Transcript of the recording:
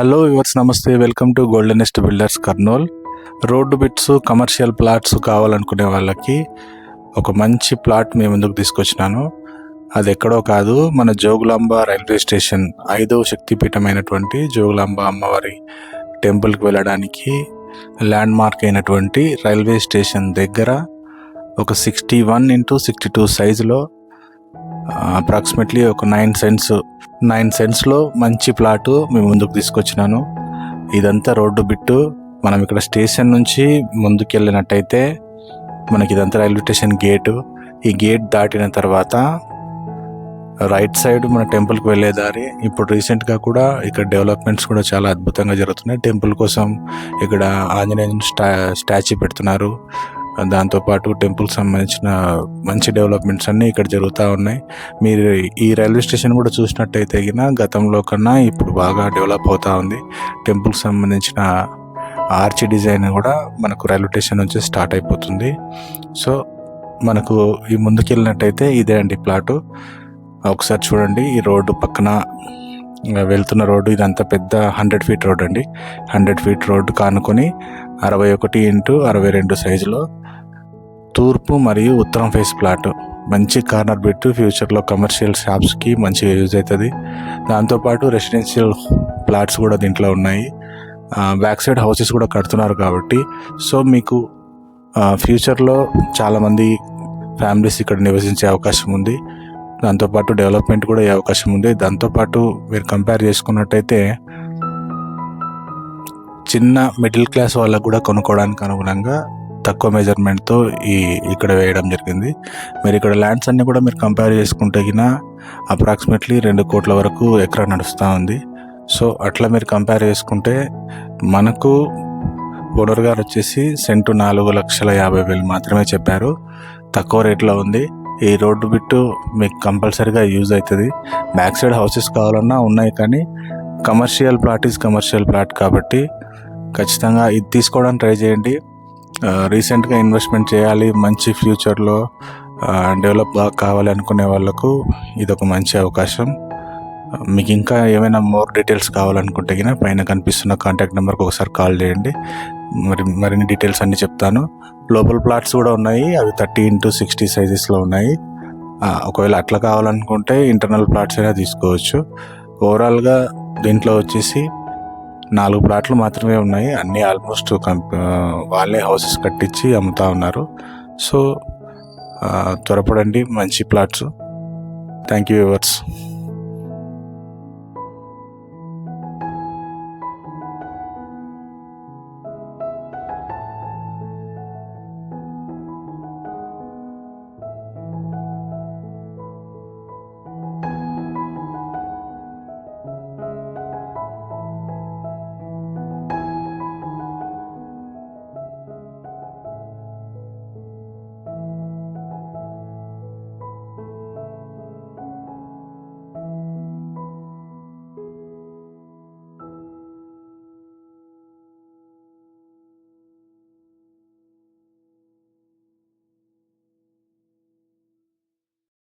Hello viewers నమస్తే welcome to goldenest builders Kurnool road bits commercial plots కావాలనుకునే వాళ్ళకి ఒక మంచి ప్లాట్ మీ ముందుకు తీసుకొచ్చినాను అది ఎక్కడో కాదు మన జోగులాంబ రైల్వే స్టేషన్ ఐదవ శక్తిపీఠమైనటువంటి జోగులాంబ అమ్మవారి టెంపుల్కి వెళ్ళడానికి ల్యాండ్ మార్క్ అయినటువంటి రైల్వే స్టేషన్ దగ్గర ఒక sixty one into sixty two సైజులో అప్రాక్సిమేట్లీ ఒక నైన్ సెంట్స్ నైన్ సెంట్స్లో మంచి ప్లాటు మీ ముందుకు తీసుకొచ్చినాను. ఇదంతా రోడ్డు బిట్టు. మనం ఇక్కడ స్టేషన్ నుంచి ముందుకు వెళ్ళినట్టయితే మనకి ఇదంతా రైల్వే స్టేషన్ గేటు. ఈ గేట్ దాటిన తర్వాత రైట్ సైడ్ మన టెంపుల్కి వెళ్ళే దారి. ఇప్పుడు రీసెంట్గా కూడా ఇక్కడ డెవలప్మెంట్స్ కూడా చాలా అద్భుతంగా జరుగుతున్నాయి. టెంపుల్ కోసం ఇక్కడ ఆంజనేయ స్టా స్టాచ్యూ పెడుతున్నారు. దాంతోపాటు టెంపుల్కి సంబంధించిన మంచి డెవలప్మెంట్స్ అన్నీ ఇక్కడ జరుగుతూ ఉన్నాయి. మీరు ఈ రైల్వే స్టేషన్ కూడా చూసినట్టయితే గిన గతంలో కన్నా ఇప్పుడు బాగా డెవలప్ అవుతూ ఉంది. టెంపుల్కి సంబంధించిన ఆర్చి డిజైన్ కూడా మనకు రైల్వే స్టేషన్ నుంచి స్టార్ట్ అయిపోతుంది. సో మనకు ఈ ముందుకెళ్ళినట్టయితే ఇదే అండి ప్లాటు. ఒకసారి చూడండి ఈ రోడ్డు పక్కన వెళ్తున్న రోడ్డు ఇదంతా పెద్ద హండ్రెడ్ ఫీట్ రోడ్ అండి. హండ్రెడ్ ఫీట్ రోడ్డు కానుకొని అరవై ఒకటి ఇంటూ అరవై రెండు సైజులో తూర్పు మరియు ఉత్తరం ఫేస్ ప్లాట్. మంచి కార్నర్ బిట్ ఫ్యూచర్లో కమర్షియల్ షాప్స్కి మంచిగా యూజ్ అవుతుంది దాంతోపాటు రెసిడెన్షియల్ ప్లాట్స్ కూడా దీంట్లో ఉన్నాయి. బ్యాక్ సైడ్ హౌసెస్ కూడా కడుతున్నారు కాబట్టి. సో మీకు ఫ్యూచర్లో చాలామంది ఫ్యామిలీస్ ఇక్కడ నివసించే అవకాశం ఉంది. దాంతోపాటు డెవలప్మెంట్ కూడా అయ్యే అవకాశం ఉంది. దాంతోపాటు మీరు కంపేర్ చేసుకున్నట్టయితే చిన్న మిడిల్ క్లాస్ వాళ్ళకు కూడా కొనుక్కోవడానికి అనుగుణంగా తక్కువ మెజర్మెంట్తో ఈ ఇక్కడ వేయడం జరిగింది. మీరు ఇక్కడ ల్యాండ్స్ అన్నీ కూడా మీరు కంపేర్ చేసుకుంటే గిన అప్రాక్సిమేట్లీ రెండు కోట్ల వరకు ఎకరా నడుస్తూ ఉంది. సో అట్లా మీరు కంపేర్ చేసుకుంటే మనకు ఓనర్ గారు వచ్చేసి సెంటు నాలుగు లక్షల యాభై వేలు మాత్రమే చెప్పారు. తక్కువ రేట్లో ఉంది. ఈ రోడ్డు బిట్టు మీకు కంపల్సరీగా యూజ్ అవుతుంది. బ్యాక్ సైడ్ హౌసెస్ కావాలన్నా ఉన్నాయి కానీ commercial plot is commercial plot కాబట్టి ఖచ్చితంగా ఇది తీసుకోవడానికి ట్రై చేయండి. రీసెంట్గా ఇన్వెస్ట్మెంట్ చేయాలి మంచి ఫ్యూచర్లో డెవలప్ కావాలి అనుకునే వాళ్ళకు ఇది ఒక మంచి అవకాశం. మీకు ఇంకా ఏమైనా మోర్ డీటెయిల్స్ కావాలనుకుంటే కినా పైన కనిపిస్తున్న కాంటాక్ట్ నెంబర్కి ఒకసారి కాల్ చేయండి. మరి మరిన్ని డీటెయిల్స్ అన్నీ చెప్తాను. లోపల ప్లాట్స్ కూడా ఉన్నాయి అవి థర్టీ ఇంటూ సిక్స్టీ సైజెస్లో ఉన్నాయి. ఒకవేళ అట్లా కావాలనుకుంటే ఇంటర్నల్ ప్లాట్స్ అయినా తీసుకోవచ్చు. ఓవరాల్గా దీంట్లో వచ్చేసి నాలుగు ప్లాట్లు మాత్రమే ఉన్నాయి. అన్నీ ఆల్మోస్ట్ కంప్ వాళ్ళే హౌసెస్ కట్టించి అమ్ముతా ఉన్నారు. సో త్వరపడండి. మంచి ప్లాట్స్ థ్యాంక్ యూ వ్యూవర్స్